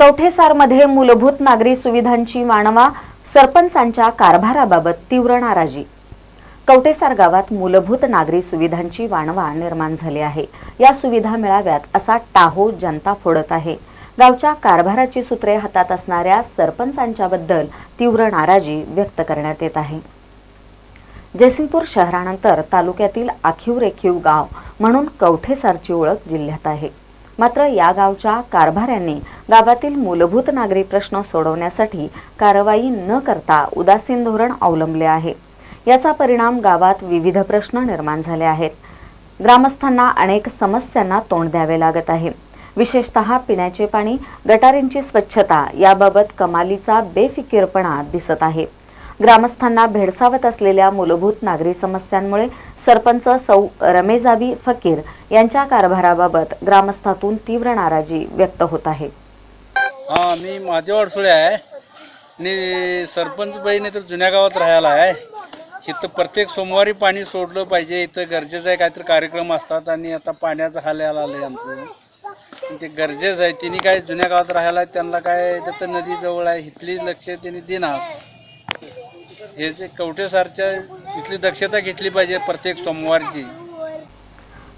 कवठेसारमध्ये मूलभूत नागरी सुविधांची मानवा सरपंचांच्या कारभाराबाबत तीव्र नाराजी. कवठेसार गावात मूलभूत नागरी सुविधांची वाणवा निर्माण झाली आहे. या सुविधा मिळाव्यात असा टाहो जनता फोडत आहे. गावच्या कारभाराची सूत्रे हातात असणाऱ्या सरपंचांच्या बद्दल तीव्र नाराजी व्यक्त करण्यात येत आहे. जयसिंगपूर शहरानंतर तालुक्यातील आखीव रेखीव गाव म्हणून कवठेसारची ओळख जिल्ह्यात आहे. मात्र या गावच्या कारभाऱ्यांनी गावातील मूलभूत नागरी प्रश्न सोडवण्यासाठी कारवाई न करता उदासीन धोरण अवलंबले आहे. याचा परिणाम गावात विविध प्रश्न निर्माण झाले आहेत. ग्रामस्थांना अनेक समस्यांना तोंड द्यावे लागत आहे. विशेषतः पिण्याचे पाणी गटारींची स्वच्छता याबाबत कमालीचा बेफिकीरपणा दिसत आहे. ग्रामस्थांना भेडसावत असलेल्या मूलभूत नागरी समस्यांमुळे सरपंच सौ. रमेजाबी फकीर यांच्या कारभाराबाबत ग्रामस्थातून तीव्र नाराजी व्यक्त होत आहे. हा मी महादेव अडसुळे आहे. आणि सरपंच बहीण तर जुन्या गावात राहायला आहे. इथं प्रत्येक सोमवारी पाणी सोडलं पाहिजे. इथं गरजेचं आहे काहीतरी कार्यक्रम असतात आणि आता पाण्याचं हाल यायला आलं आमचं. ते गरजेचं आहे. तिने काय जुन्या गावात राहायला आहे, त्यांना काय तिथं नदीजवळ आहे. इथली लक्ष त्यांनी देणार. हे जे कवठेसारच्या इथली दक्षता घेतली पाहिजे प्रत्येक सोमवारची.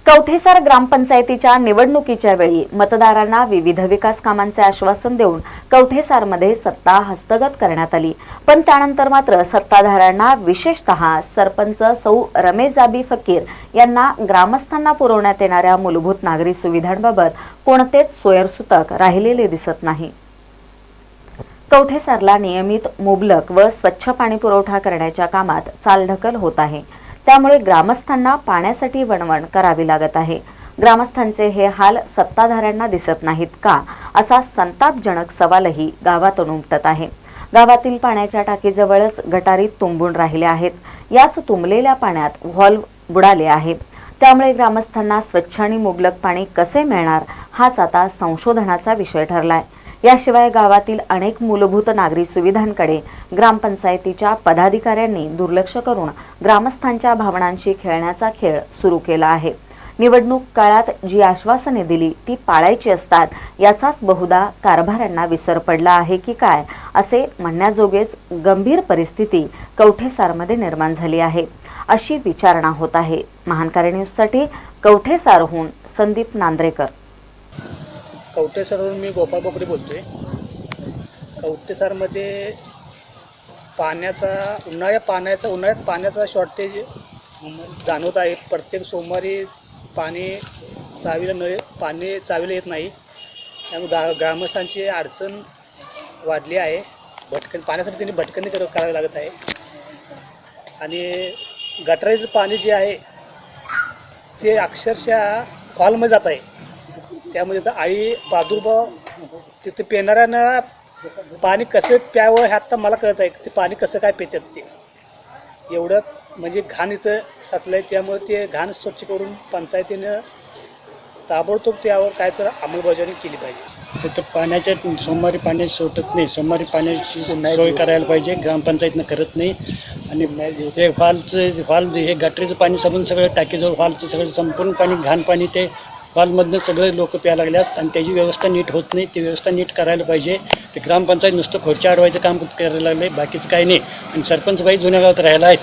कवठेसार ग्रामपंचायतीच्या निवडणुकीच्या वेळी मतदारांना विविध विकास कामांचे आश्वासन देऊन कवठेसारमध्ये सत्ता हस्तगत करण्यात आली. पण त्यानंतर मात्र सत्ताधाऱ्यांना विशेषतः सरपंच सौ रमेजाबी फकीर यांना ग्रामस्थांना पुरवण्यात येणाऱ्या मूलभूत नागरी सुविधांबाबत कोणतेच सोयरसूतक राहिलेले दिसत नाही. कवठेसारला नियमित मुबलक व स्वच्छ पाणी पुरवठा करण्याच्या कामात चालढकल होत आहे. त्यामुळे ग्रामस्थांना पाण्यासाठी वणवण करावी लागत आहे. ग्रामस्थांचे हे हाल सत्ताधाऱ्यांना दिसत नाहीत का? असा संतापजनक सवालही गावातून उमटत आहे. गावातील पाण्याच्या टाकीजवळच गटारीत तुंबून राहिले आहेत. याच तुंबलेल्या पाण्यात व्हॉल्व बुडाले आहे. त्यामुळे ग्रामस्थांना स्वच्छ आणि मुबलक पाणी कसे मिळणार हाच आता संशोधनाचा विषय ठरलाय. याशिवाय गावातील अनेक मूलभूत नागरी सुविधांकडे ग्रामपंचायतीच्या पदाधिकाऱ्यांनी दुर्लक्ष करून ग्रामस्थांच्या भावनांशी खेळण्याचा खेळ सुरू केला आहे. निवडणूक काळात जी आश्वासने दिली ती पाळायची असतात याचाच बहुधा कारभाऱ्यांना विसर पडला आहे की काय असे म्हणण्याजोगेच गंभीर परिस्थिती कवठेसारमध्ये निर्माण झाली आहे. अशी विचारणा होत आहे. महानकारी न्यूजसाठी कवठेसारहून संदीप नांद्रेकर. कवटेसरवरून मी गोपाळ बोकडे बोलतोय. कवटेसरमध्ये पाण्याचा उन्हाळ्या पाण्याचा उन्हाळ्यात पाण्याचा शॉर्टेज जाणवत आहे. प्रत्येक सोमवारी पाणी चावीला न पाणी चावीला येत नाही. त्यामुळे गा ग्रामस्थांची अडचण वाढली आहे. भटकन पाण्यासाठी त्यांनी भटकणी कर करावी लागत आहे. आणि गटारीचं पाणी जे आहे ते अक्षरशः हॉलमध्ये जात आहे. त्यामध्ये तर आई प्रादुर्भाव तिथे पिणाऱ्यांना पाणी कसं प्यावं हे आत्ता मला कळत आहे. ते पाणी कसं काय पितात ते? एवढं म्हणजे घाण इथं साचलं आहे त्यामुळे ते घाण स्वच्छ करून पंचायतीनं ताबडतोब त्यावर काय तर अंमलबजावणी केली पाहिजे. तिथं पाण्याच्या सोमवारी पाणी सुटत नाही. सोमवारी पाण्याची सोय करायला पाहिजे. ग्रामपंचायतनं करत नाही. आणि हे हॉलचं हॉल हे गटरीचं पाणी समजून सगळं टाकीजवळ हॉलचं सगळं संपूर्ण पाणी घाण पाणी ते हॉलमधनं सगळे लोक प्यायला लागल्यात आणि त्याची व्यवस्था नीट होत नाही. ती व्यवस्था नीट करायला पाहिजे. ते ग्रामपंचायत नुसतं खुर्च्या अडवायचं काम करायला लागले बाकीचं काही नाही. आणि सरपंच बाई जुन्या गावात राहायला आहेत